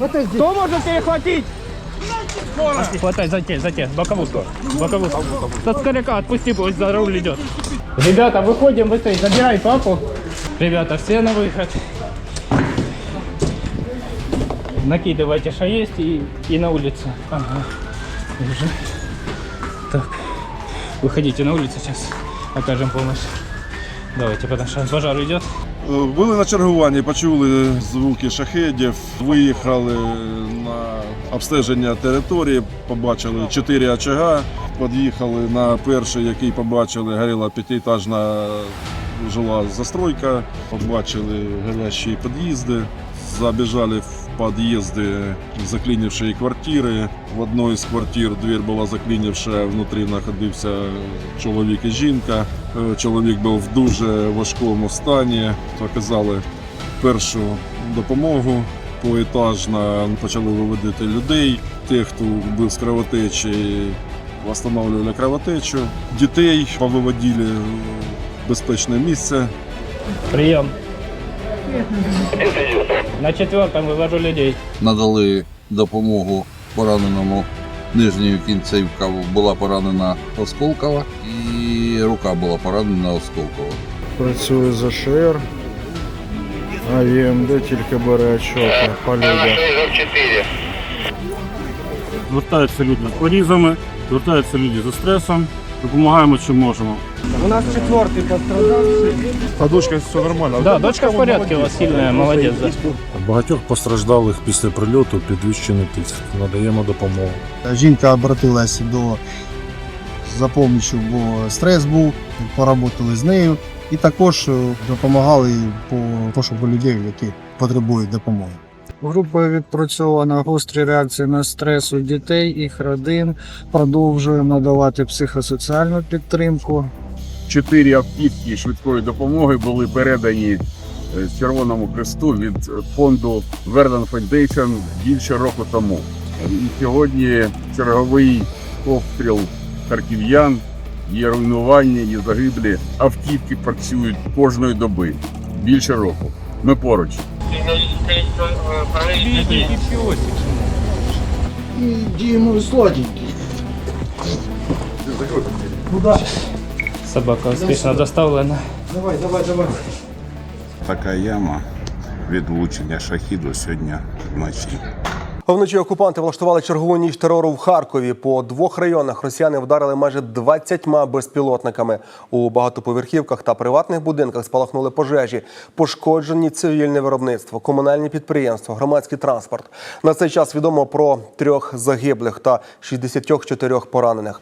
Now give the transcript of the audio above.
Кто может перехватить? Хватай, за те, за те, боковушку, боковушку. Со скоряка отпусти, пусть за руль идет. Ребята, выходим быстрее, забирай папу. Ребята, все на выход. Накидывайте, что есть, и, и на улицу. Ага. Уже. Так. Выходите на улицу сейчас. Окажем помощь. Давайте, потому что пожар идет. Були на чергуванні, почули звуки шахедів, виїхали на обстеження території, побачили чотири очага, під'їхали на перший, який побачили, горіла п'ятиэтажна жила застройка, побачили горящі під'їзди, забіжали в під'їзди заклинившие квартири. В одной з квартир дверь була заклинивша, внутрі знаходився чоловік і жінка. Е, Чоловік був в дуже важкому стані. Оказали першу допомогу поетажно, почали виводити людей. Тих, хто був з кровотечі, встановлювали кровотечу. Дітей повиводили в безпечне місце. Прием. На четвертом вывожу людей. надали допомогу пораненому. Нижньою кінцівка була поранена осколкова і рука була поранена осколкова. Працюю за ШР, а ЄМД тільки бере отчоти по людях. звертаються люди з порізами, звертаються люди за стресом, допомагаємо чим можемо. У нас четвертий постраждавший. А дочка все нормально. Да, дочка в порядке, у вас сильная. Да. Багатьох постраждалих після прильоту підвищений тиск. Надаємо допомогу. Жінка обратилася до за допомогою, бо стрес був, поработали з нею і також е, допомагали по пошуку людей, які потребують допомоги. Групою відпрацьовано гострі реакції на стрес у дітей, їх родин. Продовжуємо надавати психосоціальну підтримку. чотири автівки швидкої допомоги були передані е, Червоному Хресту від фонду Verdant Foundation більше року тому. І сьогодні черговий обстріл харків'ян, є руйнування, є загиблі. Автівки працюють кожної доби більше року. Ми поруч. І сладенький. сладенькі. Собака успешно доставлена. Давай, давай, давай. Така яма від влучення шахіду сьогодні вночі. Вночі окупанти влаштували чергову ніч терору в Харкові. По двох районах росіяни вдарили майже 20 безпілотниками. У багатоповерхівках та приватних будинках спалахнули пожежі, пошкоджені цивільне виробництво, комунальні підприємства, громадський транспорт. На цей час відомо про трьох загиблих та 64 поранених.